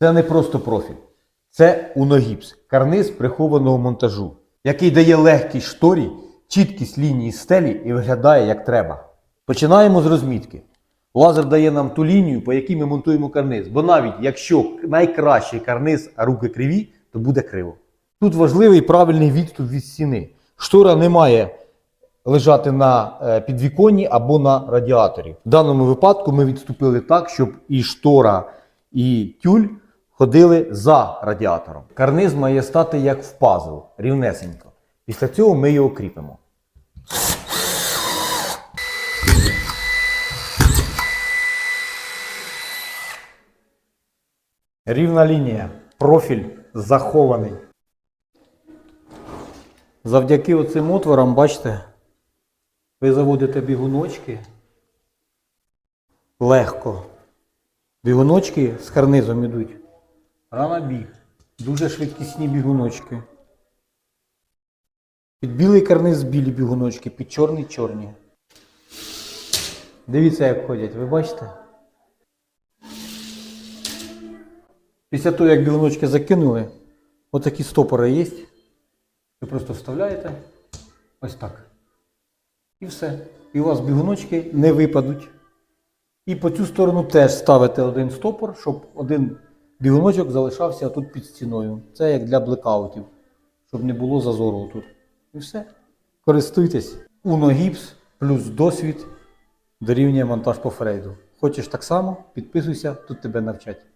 Це не просто профіль. Це уногіпс, карниз прихованого монтажу, який дає легкість шторі, чіткість лінії стелі і виглядає як треба. Починаємо з розмітки. Лазер дає нам ту лінію, по якій ми монтуємо карниз. Бо навіть якщо найкращий карниз, а руки криві, то буде криво. Тут важливий правильний відступ від стіни. Штора не має лежати на е, підвіконні або на радіаторі. В даному випадку ми відступили так, щоб і штора, і тюль ходили за радіатором. Карниз має стати як в пазл, рівнесенько. Після цього ми його кріпимо. Рівна лінія. Профіль захований. Завдяки оцим отворам, бачите, ви заводите бігуночки легко. Бігуночки з карнизом ідуть. Рана біг. Дуже швидкісні бігуночки. Під білий карниз білі бігуночки, під чорний чорні. Дивіться, як ходять, ви бачите? Після того, як бігуночки закинули, отакі стопори є. Ви просто вставляєте ось так. І все. І у вас бігуночки не випадуть. І по цю сторону теж ставите один стопор, щоб один бігуночок залишався тут під стіною. Це як для блекаутів, щоб не було зазору тут. І все. Користуйтесь. Уногіпс плюс досвід дорівнює монтаж по фрейду. Хочеш так само, підписуйся, тут тебе навчать.